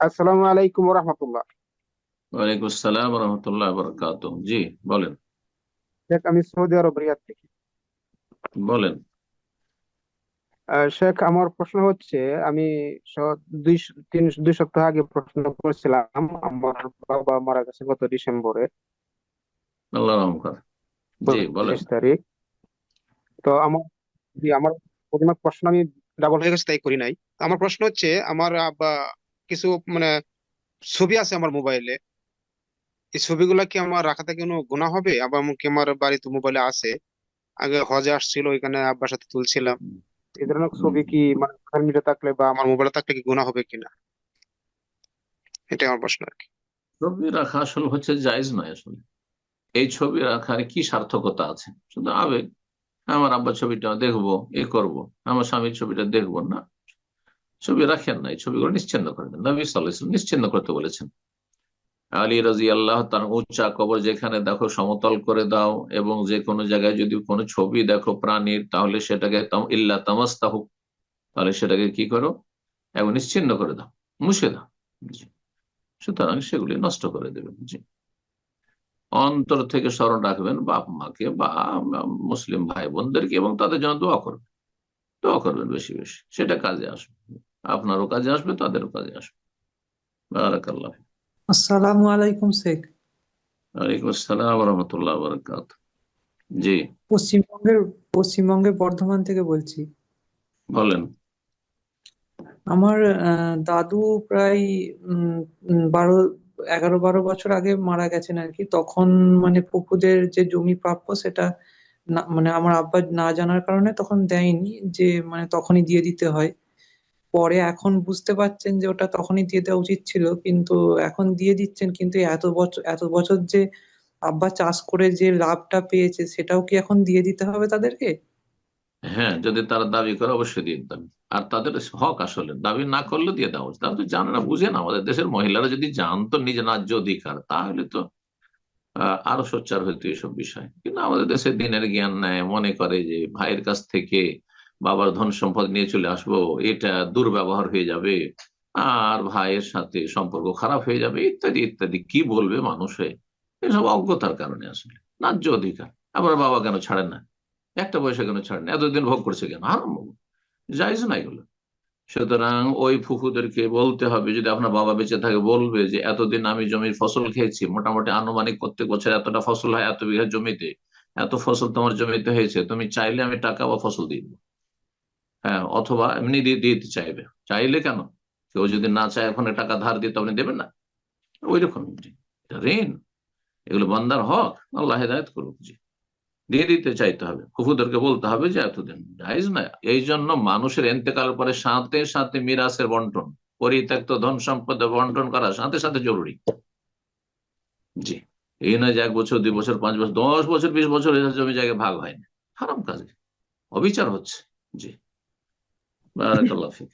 আসসালামু আলাইকুম রহমতুল্লাহ। ওয়ালাইকুম আসসালাম রহমতুল্লাহ বরকাত জি বলেন। শেখ আমি সৌদি আরব রিয়াদ থেকে। বলেন। শেখ আমার প্রশ্ন হচ্ছে আমি দুই তিন দুই সপ্তাহ আগে প্রশ্ন করেছিলাম আমার বাবা মারা গেছে গত ডিসেম্বরে। আল্লাহ জি বলেন তারিখ। তো আমার জি আমার প্রশ্ন আমি ডাবল হয়ে গেছে তাই করি নাই। আমার প্রশ্ন হচ্ছে আমার আব্বা কিছু মানে ছবি আছে আমার মোবাইলে এই ছবিগুলা কি আমার রাখাতে কোনো গুনাহ হবে? আবার কি আমার বাড়িতে মোবাইলে আছে। আগে হজে আসছিল ওইখানে আব্বার সাথে তুলছিলাম। এই ধরনের ছবি কি মানে সোশ্যাল মিডিয়া থাকলে বা আমার মোবাইলে থাকলে কি গুনাহ হবে কিনা? এটাই আমার প্রশ্ন আর কি। ছবি রাখা আসলে হচ্ছে জায়েজ নয় আসলে। এই ছবি রাখার কি সার্থকতা আছে? শুধু আবেগ। আমার আব্বার ছবিটা দেখব এ করব। আমার স্বামীর ছবিটা দেখব না। ছবি রাখেন না এই ছবিগুলো নিশ্চিন্ন করে দেন। নবী সাল্লাহ ইসলাম নিশ্চিন্ন করতে বলেছেন। আলী রাজি আল্লাহ তার উচ্চা কবর যেখানে দেখো সমতল করে দাও এবং যে কোনো জায়গায় যদি কোনো ছবি দেখো প্রাণীর, তাহলে সেটাকে ইল্লা হোক তাহলে সেটাকে কি করো? এবং নিশ্চিন্ন করে দাও, মুছে দাও। সুতরাং সেগুলি নষ্ট করে দেবেন, জি। অন্তর থেকে স্মরণ রাখবেন, বাপ মাকে বা মুসলিম ভাই বোনদেরকে এবং তাদের জন্য দোয়া করবেন। দোয়া করবেন বেশি বেশি, সেটা কাজে আসবে। আপনারও কাজে আসবে তাদেরও কাজে আসবে। বারাকাল্লাহ। আসসালামু আলাইকুম শেখ। ওয়ালাইকুম আসসালাম রহমতুল্লাহ বরকাত জি। পশ্চিমবঙ্গের পশ্চিমবঙ্গের বর্ধমান থেকে বলছি। বলেন। আমার দাদু প্রায় বারো এগারো বারো বছর আগে মারা গেছেন আর কি। তখন মানে ফুফুদের যে জমি প্রাপ্য সেটা মানে আমার আব্বা না জানার কারণে তখন দেয়নি যে মানে তখনই দিয়ে দিতে হয়। পরে এখন বুঝতে পারছেন যে ওটা তখনই দিয়ে দেওয়া উচিত ছিল, কিন্তু এখন দিয়ে দিচ্ছেন, কিন্তু এত বছর এত বছর যে আব্বা চাষ করে যে লাভটা পেয়েছে, সেটাও কি এখন দিয়ে দিতে হবে তাদেরকে? হ্যাঁ যদি তারা দাবি করে অবশ্যই দিয়ে দিতে হবে। আর তাদের হক আসলে, দাবি না করলে দিয়ে দেওয়া উচিত। তারা তো জানে না, বুঝে না। আমাদের দেশের মহিলারা যদি জানতো নিজের ন্যায্য অধিকার, তাহলে তো আরও সোচ্চার হইতো এইসব বিষয়। কিন্তু আমাদের দেশে দিনের জ্ঞান নেয় মনে করে যে ভাইয়ের কাছ থেকে বাবার ধন সম্পদ নিয়ে চলে আসব, এটা দুর্ব্যবহার হয়ে যাবে, আর ভাইয়ের সাথে সম্পর্ক খারাপ হয়ে যাবে, ইত্যাদি ইত্যাদি। কি বলবে মানুষ এসব অজ্ঞতার কারণে আসলে, ন্যায্য অধিকার। আবার বাবা কেন ছাড়েন না? একটা পয়সা কেন ছাড়েন না? এতদিন ভোগ করছে কেন? হারাম যাইজ না এগুলো। সুতরাং ওই ফুফুদেরকে বলতে হবে, যদি আপনার বাবা বেঁচে থাকে, বলবে যে, এতদিন আমি জমির ফসল খেয়েছি, মোটামুটি আনুমানিক প্রত্যেক বছর এতটা ফসল হয়, এত বিঘা জমিতে, এত ফসল তোমার জমিতে হয়েছে, তুমি চাইলে আমি টাকা বা ফসল দিয়ে দেবো। হ্যাঁ অথবা এমনি দিয়ে দিয়ে দিতে চাইবে। চাইলে কেন? কেউ যদি না চায়, এখন টাকা ধার দিতে আপনি দেবেন না। ওই রকম ঋণ। এগুলো বান্দার হক। আল্লাহ হেদায়ত করুক জি। দিয়ে দিতে চাইতে হবে। ফুফুদেরকে বলতে হবে যে, এতদিন জায়েজ না এই জন্য মানুষের এন্তেকাল পরে সাথে সাথে মিরাসের বন্টন, পরিত্যক্ত ধন সম্পদ বন্টন করা সাথে সাথে জরুরি। জি। এই না যে এক বছর, দুই বছর, পাঁচ বছর, দশ বছর, বিশ বছর জমি জায়গায় ভাগ হয়নি হারাম কাজে। অবিচার হচ্ছে। জি। বারাকাল্লাহ ফিক